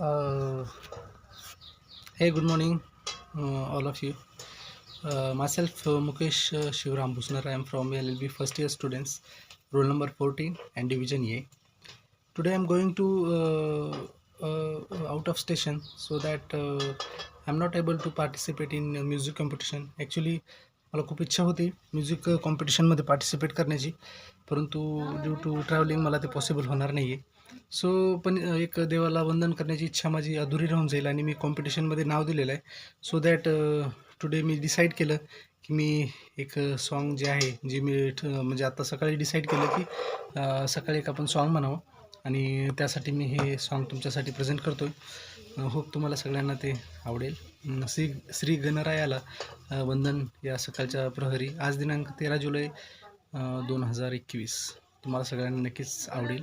Uh, hey, good morning, uh, all of you. Uh, myself, uh, Mukesh uh, Shivram Bhusnar. I am from LLB first year students, roll number 14 and division A. Today I'm going to uh, uh, out of station so that uh, I'm not able to participate in uh, music competition. Actually, मला खूप इच्छा होती music कॉम्पिटिशनमध्ये participate करण्याची परंतु due to travelling मला ते possible होणार नाही आहे सो पण एक देवाला वंदन करण्याची इच्छा माझी अधुरी राहून जाईल आणि मी कॉम्पिटिशनमध्ये नाव दिलेलं आहे. सो दॅट टुडे मी डिसाईड केलं की मी एक सॉन्ग जे आहे जे मी ठ म्हणजे आता सकाळी डिसाईड केलं की सकाळी एक आपण सॉन्ग म्हणावं. आणि त्यासाठी मी हे सॉन्ग तुमच्यासाठी प्रेझेंट करतो आहे होप तुम्हाला सगळ्यांना ते आवडेल. श्री श्री गणरायाला वंदन या सकाळच्या प्रहरी. आज दिनांक तेरा जुलै दोन हजार एकवीस. तुम्हाला सगळ्यांना नक्कीच आवडेल.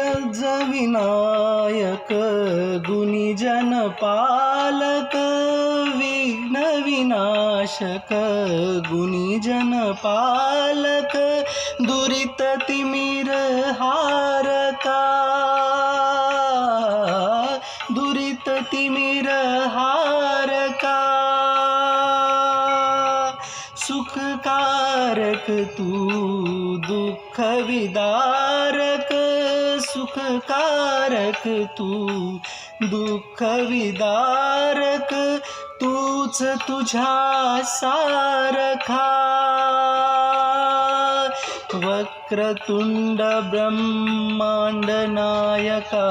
गजविनायक गुणिजन पालक विघ्न विनाशक गुणिजन पालक दुरित तिमिर हारका सुखकारक तू दुःखविदारक सुखकारक तू दुःखविदारक तूच तुझा सारखा। वक्रतुण्ड ब्रह्माण्डनायका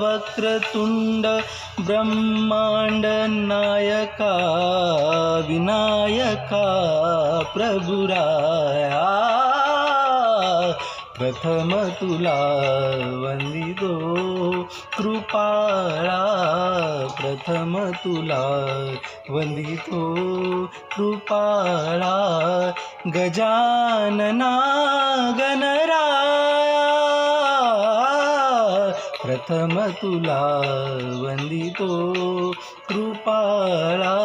वक्रतुण्ड ब्रह्मांड नायका विनायका प्रभुराया। प्रथम तुला वंदितो कृपाळा। प्रथम तुला वंदितो कृपाळा। गजानना गणराया। प्रथम तुला वंदितो. कृपाळा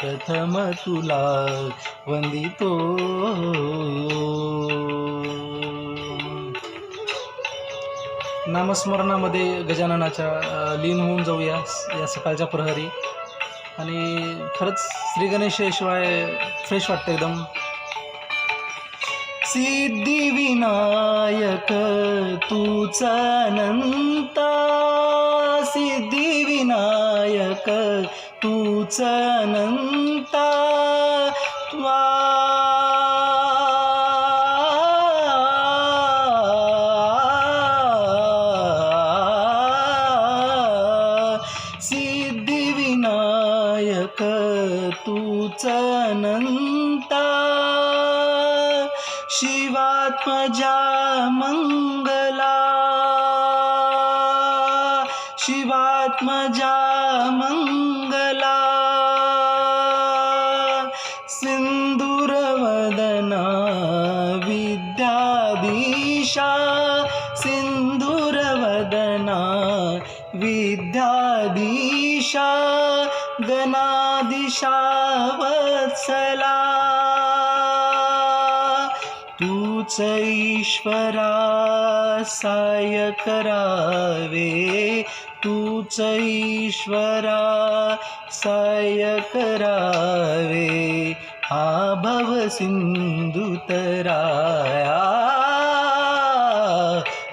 प्रथम तुला वंदितो. नामस्मरणामध्ये गजाननाच्या लीन होऊन जाऊया या सकाळच्या प्रहरी. आणि खरंच श्रीगणेशाशिवाय फ्रेश वाटतं एकदम. सिद्धिविनायक तूच अनंत. सिद्धिविनायक तूच अनंत. सिद्धिविनायक तूच अनंता. शिवात्मजा मंगला। शिवात्मजा मंगला। सिंदूरवदना विद्याधीशा सिंदूरवदना विद्याधीशा गणादिशा वत्सला तूच ईश्वरा साय करावे. तूच ईश्वरा साय करावे. हा भव सिंधू तराया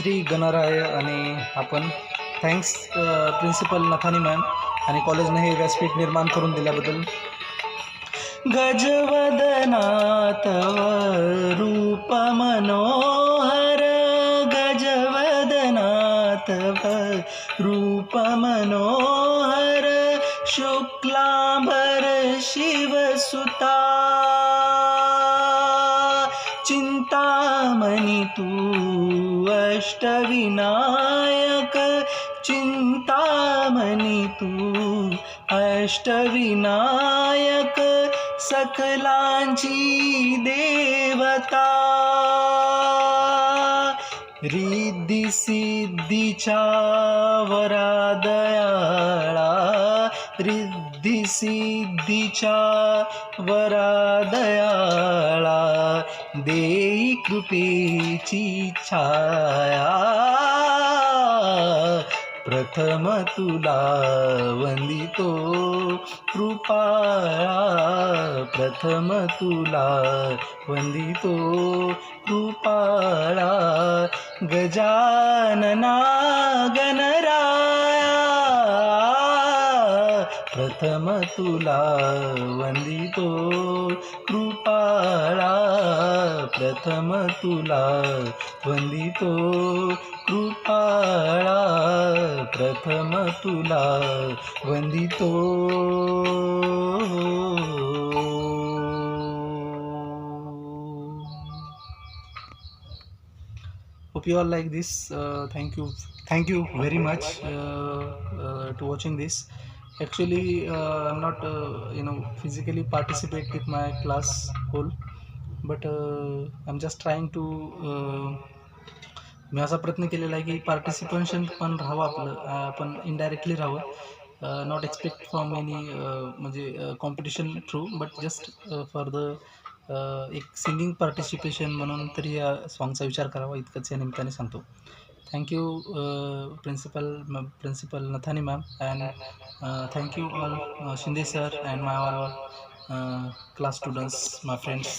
श्री गणराय आणि आपण थँक्स प्रिन्सिपल नथानी मॅम आणि कॉलेजने हे व्यासपीठ निर्माण करून दिल्याबद्दल. गजवदनात रूप मनोहर गजवदनात रूप मनोहर शुक्लांबर शिवसुता चिंतामणी तू अष्टविनायक चिन्तामणि तु। अष्टविनायक सकलाञ्ची देवता। हि सिद्धिचा वरा दयाला हृद्दि वरादया देव कृपेची छाया प्रथम तुला वंदितो. कृपाळा प्रथम तुला वंदितो. कृपाळा गजानना गणराया प्रथम तुला वंदितो. कृपाळा प्रथम तुला वंदितो कृपाळा प्रथम तुला वंदितो hope you all like this uh, thank you thank you very much uh, uh, to watching this actually uh, i'm not uh, you know physically participate with my class whole but um just trying to मी असा प्रयत्न केलेला आहे की participation पण राहावं आपलं पण आपण इनडायरेक्टली राहावं नॉट एक्सपेक्ट फ्रॉम एनी म्हणजे competition through but just for the एक सिंगिंग पार्टिसिपेशन म्हणून तरी या सॉंगचा विचार करावा इतकंच या निमित्ताने सांगतो. Thank you principal principal Nathani ma'am and thank you all Shinde sir and my all class students my friends